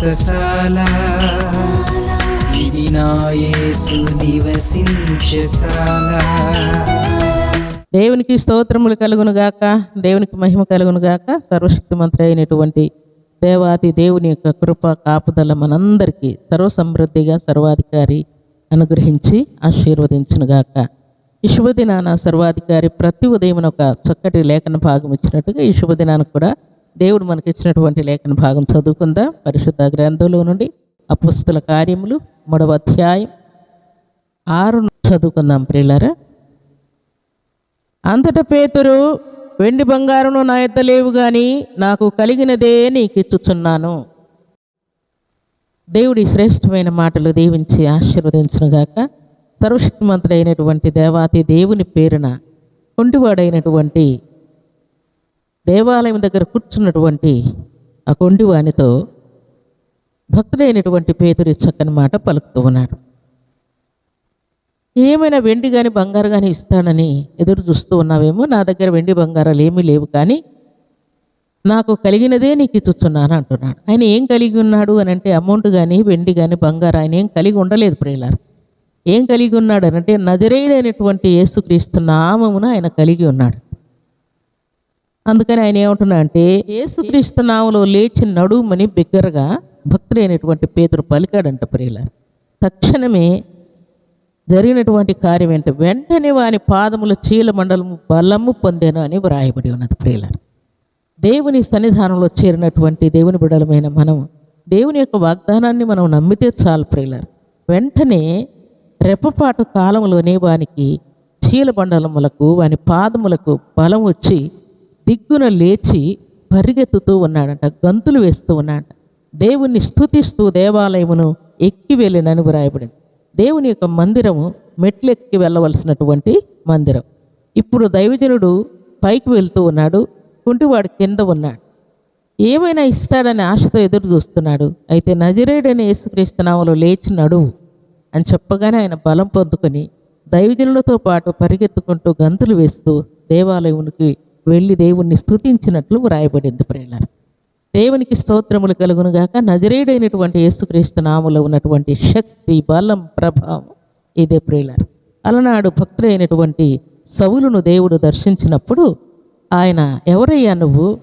వ్రతశాల ఇది నివసించశాల దేవునికి స్తోత్రములు కలుగును గాక దేవునికి మహిమ కలుగును గాక సర్వశక్తిమంత్రి అయినటువంటి దేవాతి దేవుని యొక్క కృప కాపుదల మనందరికీ సర్వసమృద్ధిగా సర్వాధికారి అనుగ్రహించి ఆశీర్వదించును గాక. ఈ శుభదినాన సర్వాధికారి ప్రతి ఉదయం ఒక చక్కటి లేఖన భాగం ఇచ్చినట్టుగా ఈ శుభదినానికి కూడా దేవుడు మనకి ఇచ్చినటువంటి లేఖన భాగం చదువుకుందాం. పరిశుద్ధ గ్రంథంలో నుండి అపుస్తుల కార్యములు మూడవ అధ్యాయం ఆరు చదువుకుందాం ప్రియులరా. అంతట పేతురు వెండి బంగారును నా ఎత్త లేవు కానీ నాకు కలిగినదే నీకు ఇచ్చుచున్నాను దేవుడి శ్రేష్టమైన మాటలు దీవించి ఆశీర్వదించునుగాక. సర్వశక్తిమంతుడైనటువంటి దేవాతి దేవుని పేరున కొంటివాడైనటువంటి దేవాలయం దగ్గర కూర్చున్నటువంటి ఆ కొండివానితో భక్తుడైనటువంటి పేతురి చక్కని మాట పలుకుతూ ఉన్నాడు. ఏమైనా వెండి కానీ బంగారు కానీ ఇస్తానని ఎదురు చూస్తూ ఉన్నావేమో నా దగ్గర వెండి బంగారాలు ఏమీ లేవు కానీ నాకు కలిగినదే నీకు ఇచ్చుతున్నాను అంటున్నాడు. ఆయన ఏం కలిగి ఉన్నాడు అని అంటే అమౌంట్ కానీ వెండి కానీ బంగారు ఆయన ఏం కలిగి ఉండలేదు ప్రియులారు. ఏం కలిగి ఉన్నాడు అని అంటే నజరైనటువంటి యేసుక్రీస్తు నామమున ఆయన కలిగి ఉన్నాడు. అందుకని ఆయన ఏమంటున్నా అంటే యేసుక్రీస్తు నామలో లేచి నడుమని బిగ్గరగా భక్తులైనటువంటి పేదరు పలికాడంట ప్రియుల తక్షణమే జరిగినటువంటి కార్యం ఏంటి? వెంటనే వాని పాదముల చీల మండలము బలము పొందాను అని వ్రాయబడి ఉన్నది ప్రియులారు. దేవుని సన్నిధానంలో చేరినటువంటి దేవుని బిడలమైన మనం దేవుని యొక్క వాగ్దానాన్ని మనం నమ్మితే చాలు ప్రియులారు. వెంటనే రెప్పపాటు కాలంలోనే వానికి చీలబండలములకు వాని పాదములకు బలం వచ్చి దిగ్గున లేచి పరిగెత్తుతూ ఉన్నాడంట గంతులు వేస్తూ ఉన్నాడంట. దేవుణ్ణి స్తుతిస్తూ దేవాలయమును ఎక్కి వెళ్ళినని వ్రాయబడింది. దేవుని యొక్క మందిరము మెట్లెక్కి వెళ్ళవలసినటువంటి మందిరం. ఇప్పుడు దైవజనుడు పైకి వెళ్తూ ఉన్నాడు కుంటివాడు కింద ఉన్నాడు. ఏమైనా ఇస్తాడని ఆశతో ఎదురు చూస్తున్నాడు. అయితే నజరేడని యేసుక్రీస్తునాములో లేచి నడువు అని చెప్పగానే ఆయన బలం పొందుకొని దైవజనులతో పాటు పరిగెత్తుకుంటూ గంతులు వేస్తూ దేవాలయమునికి వెళ్ళి దేవుణ్ణి స్తుతించినట్లు వ్రాయబడింది ప్రేలర్ దేవునికి స్తోత్రములు కలుగునుగాక నజరేడైనటువంటి యేసుక్రీస్తు నామములో ఉన్నటువంటి శక్తి బలం ప్రభావం ఇదే ప్రేలర్ అలనాడు భక్తుడైనటువంటి సవులును దేవుడు దర్శించినప్పుడు ఆయన ఎవరయ్యా నువ్వు?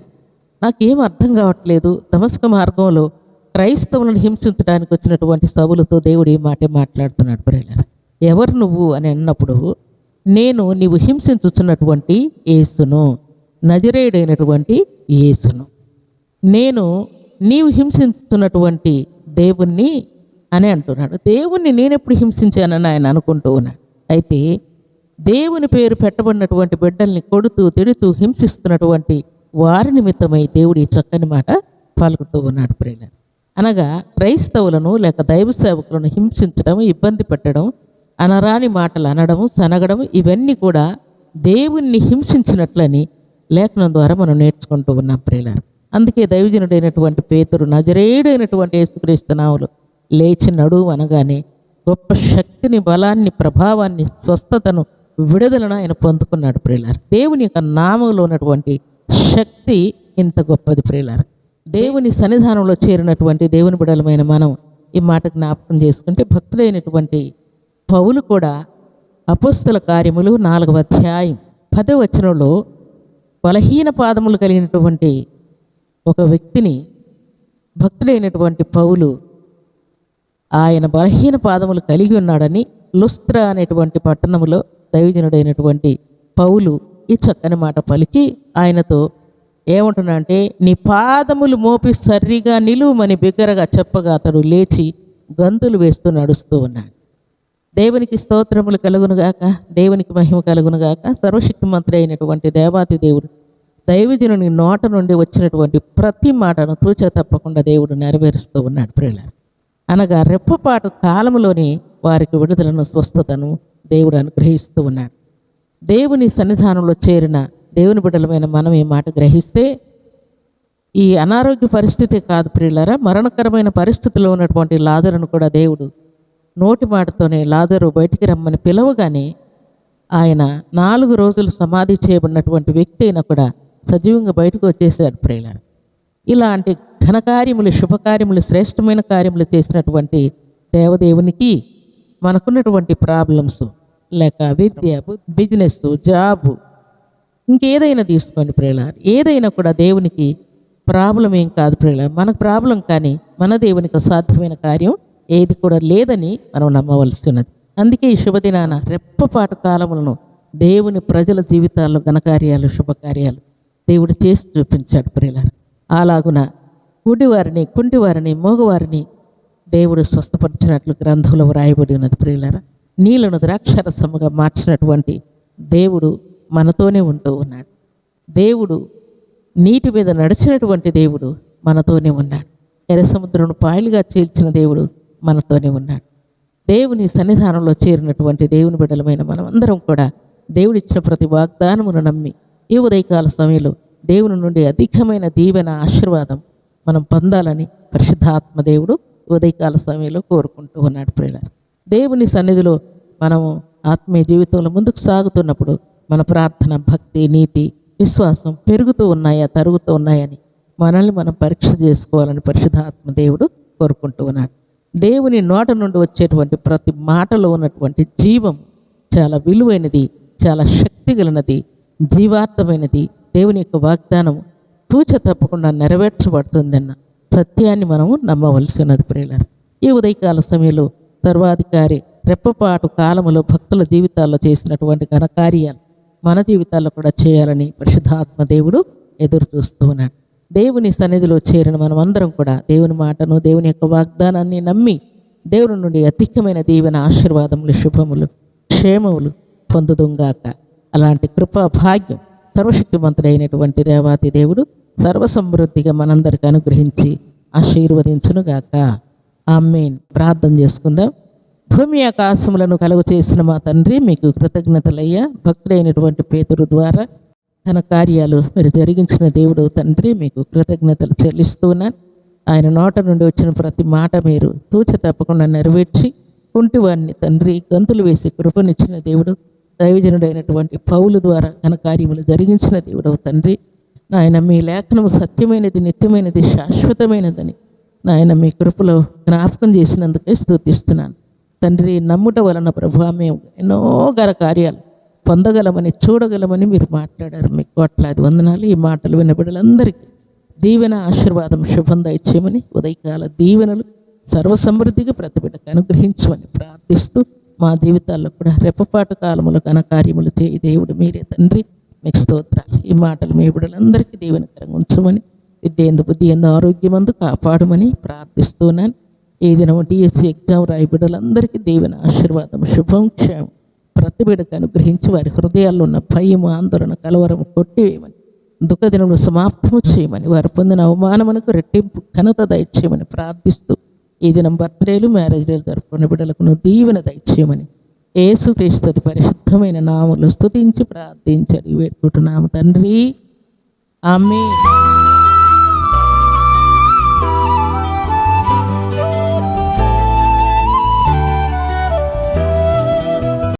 నాకేం అర్థం కావట్లేదు. దమస్క మార్గంలో క్రైస్తవులను హింసించడానికి వచ్చినటువంటి సవులతో దేవుడు ఈ మాటే మాట్లాడుతున్నాడు ప్రేలర్ ఎవరు నువ్వు? అని అన్నప్పుడు నేను నీవు హింసించుచున్నటువంటి యేసును. నజరేయుడైనటువంటి యేసును. నేను నీవు హింసిస్తున్నటువంటి దేవుణ్ణి అని అంటున్నాడు. దేవుణ్ణి నేనెప్పుడు హింసించానని ఆయన అనుకుంటూ ఉన్నాడు. అయితే దేవుని పేరు పెట్టబడినటువంటి బిడ్డల్ని కొడుతూ తిడుతూ హింసిస్తున్నటువంటి వారి నిమిత్తమై దేవుడి చక్కని మాట పలుకుతూ ఉన్నాడు ప్రేమ అనగా క్రైస్తవులను లేక దైవ సేవకులను హింసించడం ఇబ్బంది పెట్టడం అనరాని మాటలు అనడం సనగడం ఇవన్నీ కూడా దేవుణ్ణి హింసించినట్లని లేఖనం ద్వారా మనం నేర్చుకుంటూ ఉన్నాం ప్రియులారు. అందుకే దైవజనుడైనటువంటి పేతురు నజరేడైనటువంటి యేసుక్రీస్తునాములు లేచి నడువు అనగానే గొప్ప శక్తిని బలాన్ని ప్రభావాన్ని స్వస్థతను విడుదలను ఆయన పొందుకున్నాడు ప్రియులారు. దేవుని యొక్క నామంలో ఉన్నటువంటి శక్తి ఇంత గొప్పది ప్రియులారు. దేవుని సన్నిధానంలో చేరినటువంటి దేవుని బిడలమైన మనం ఈ మాట జ్ఞాపకం చేసుకుంటే భక్తులైనటువంటి పౌలు కూడా అపస్తుల కార్యములు నాలుగవ అధ్యాయం పదవచనంలో బలహీన పాదములు కలిగినటువంటి ఒక వ్యక్తిని భక్తుడైనటువంటి పౌలు ఆయన బలహీన పాదములు కలిగి ఉన్నాడని లుస్త్ర అనేటువంటి పట్టణములో దైవజనుడైనటువంటి పౌలు ఈ చక్కని మాట పలికి ఆయనతో ఏమంటున్నా అంటే నీ పాదములు మోపి సర్రిగా నిలువమని బిగ్గరగా చెప్పగా అతడు లేచి గంతులు వేస్తూ నడుస్తూ ఉన్నాడు. దేవునికి స్తోత్రములు కలుగునుగాక దేవునికి మహిమ కలుగునుగాక సర్వశక్తిమంతుడు అయినటువంటి దేవాతి దేవుడు దైవజనుని నోట నుండి వచ్చినటువంటి ప్రతి మాటను తూచ తప్పకుండా దేవుడు నెరవేరుస్తూ ఉన్నాడు ప్రియుల అనగా రెప్పపాటు కాలంలోని వారికి విడుదలను స్వస్థతను దేవుడు అనుగ్రహిస్తూ ఉన్నాడు. దేవుని సన్నిధానంలో చేరిన దేవుని బిడ్డలమైన మనం ఈ మాట గ్రహిస్తే ఈ అనారోగ్య పరిస్థితి కాదు ప్రియులరా మరణకరమైన పరిస్థితిలో ఉన్నటువంటి లాదరును కూడా దేవుడు నోటి మాటతోనే లాదరు బయటికి రమ్మని పిలవగానే ఆయన నాలుగు రోజులు సమాధి చేయబడినటువంటి వ్యక్తి అయినా కూడా సజీవంగా బయటకు వచ్చేసాడు ప్రియులారా. ఇలాంటి ఘనకార్యములు శుభకార్యములు శ్రేష్టమైన కార్యములు చేసినటువంటి దేవదేవునికి మనకున్నటువంటి ప్రాబ్లమ్స్ లేక విద్య బిజినెస్ జాబు ఇంకేదైనా తీసుకోండి ప్రేళ ఏదైనా కూడా దేవునికి ప్రాబ్లం ఏం కాదు ప్రేళ మనకు ప్రాబ్లం కానీ మన దేవునికి అసాధ్యమైన కార్యం ఏది కూడా లేదని మనం నమ్మవలసి ఉన్నది అందుకే ఈ శుభదినాన రెప్పపాటు కాలములను దేవుని ప్రజల జీవితాల్లో ఘనకార్యాలు శుభకార్యాలు దేవుడు చేసి చూపించాడు ప్రియులారు. అలాగున గుడివారిని కుంటివారిని మోగవారిని దేవుడు స్వస్థపరిచినట్లు గ్రంథంలో వ్రాయబడి ఉన్నది ప్రియులారా. నీళ్ళను ద్రాక్షరసముగా మార్చినటువంటి దేవుడు మనతోనే ఉంటూ ఉన్నాడు. దేవుడు నీటి మీద నడిచినటువంటి దేవుడు మనతోనే ఉన్నాడు. ఎర్ర సముద్రమును పాయలుగా చీల్చిన దేవుడు మనతోనే ఉన్నాడు. దేవుని సన్నిధానంలో చేరినటువంటి దేవుని బిడ్డలమైన మనమందరం కూడా దేవుడిచ్చిన ప్రతి వాగ్దానమును నమ్మి ఈ ఉదయకాల సమయంలో దేవుని నుండి అధికమైన దీవెన ఆశీర్వాదం మనం పొందాలని పరిశుద్ధాత్మ దేవుడు ఉదయకాల సమయంలో కోరుకుంటూ ఉన్నాడు ప్రియులారు. దేవుని సన్నిధిలో మనము ఆత్మీయ జీవితంలో ముందుకు సాగుతున్నప్పుడు మన ప్రార్థన భక్తి నీతి విశ్వాసం పెరుగుతూ ఉన్నాయా తరుగుతూ ఉన్నాయని మనల్ని మనం పరీక్ష చేసుకోవాలని పరిశుద్ధాత్మ దేవుడు కోరుకుంటూ ఉన్నాడు. దేవుని నోట నుండి వచ్చేటువంటి ప్రతి మాటలో ఉన్నటువంటి జీవం చాలా విలువైనది చాలా శక్తి గలనది జీవార్థమైనది దేవుని యొక్క వాగ్దానం తూచ తప్పకుండా నెరవేర్చబడుతుందన్న సత్యాన్ని మనము నమ్మవలసి ఉన్నది ప్రియులారు. ఈ ఉదయకాల సమయంలో సర్వాధికారి రెప్పపాటు కాలములో భక్తుల జీవితాల్లో చేసినటువంటి ఘనకార్యాలు మన జీవితాల్లో కూడా చేయాలని పరిశుద్ధాత్మ దేవుడు ఎదురు చూస్తూ ఉన్నాడు. దేవుని సన్నిధిలో చేరిన మనమందరం కూడా దేవుని మాటను దేవుని యొక్క వాగ్దానాన్ని నమ్మి దేవుని నుండి అధికమైన దీవెన ఆశీర్వాదములు శుభములు క్షేమములు పొందుదుంగాక. అలాంటి కృపా భాగ్యం సర్వశక్తిమంతుడైనటువంటి దేవాతి దేవుడు సర్వసమృద్ధిగా మనందరికి అనుగ్రహించి ఆశీర్వదించునుగాక. ఆమెన్. ప్రార్థన చేసుకుందాం. భూమి ఆకాశములను కలుగు చేసిన మా తండ్రి మీకు కృతజ్ఞతలయ్యా. భక్తులైనటువంటి పేతురు ద్వారా తన కార్యాలు మీరు జరిగించిన దేవుడు తండ్రి మీకు కృతజ్ఞతలు చెల్లిస్తున్నాను ఆయన నోట నుండి వచ్చిన ప్రతి మాట మీరు తూచ తప్పకుండా నెరవేర్చి కుంటివాడిని తండ్రి గంతులు వేసి కృపనిచ్చిన దేవుడు దైవజనుడైనటువంటి పౌలు ద్వారా ఘన కార్యములు జరిగించిన దేవుడవు తండ్రి. నాయన మీ లేఖనము సత్యమైనది నిత్యమైనది శాశ్వతమైనదని నాయన మీ కృపలో జ్ఞాపకం చేసినందుకే స్థుతిస్తున్నాను తండ్రి నమ్ముట వలన ప్రభు మేము ఎన్నో గల కార్యాలు పొందగలమని చూడగలమని మీరు మాట్లాడారు. మీకు కోట్లాది వందనాలు. ఈ మాటలు వినబడలందరికీ దీవెన ఆశీర్వాదం శుభం దయచేయమని ఉదయకాల దీవెనలు సర్వసమృద్ధిగా ప్రతిబిడ్డకు అనుగ్రహించమని ప్రార్థిస్తూ మా జీవితాల్లో కూడా రెప్పపాటు కాలములు ఘనకార్యములు చేయి దేవుడు మీరే తండ్రి. మీకు స్తోత్రాలు. ఈ మాటలు మీ బిడ్డలందరికీ దీవెనకరంగా ఉంచమని విద్య ఎందు బుద్ధి ఎందు ఆరోగ్యమందు కాపాడమని ప్రార్థిస్తున్నాను. ఈ దినం డిఎస్సి ఎగ్జామ్ రాయి బిడ్డలందరికీ దీవెన ఆశీర్వాదం శుభం క్షేమం. ప్రతి బిడ్డకు అనుగ్రహించి వారి హృదయాల్లో ఉన్న భయం ఆందోళన కలవరం కొట్టివేయమని దుఃఖదినములు సమాప్తము చేయమని వారు పొందిన అవమానమునకు రెట్టింపు ఘనత దయచేయమని ప్రార్థిస్తూ ఈ దినం బర్త్డేలు మ్యారేజ్ డేలు జరుపుకున్న బిడ్డలకు నువ్వు దీవెన ఏసు యేసుక్రీస్తుది పరిశుద్ధమైన నామములు స్తుతించి ప్రార్థించడి వేడుకుంటున్నాము తండ్రి. ఆమె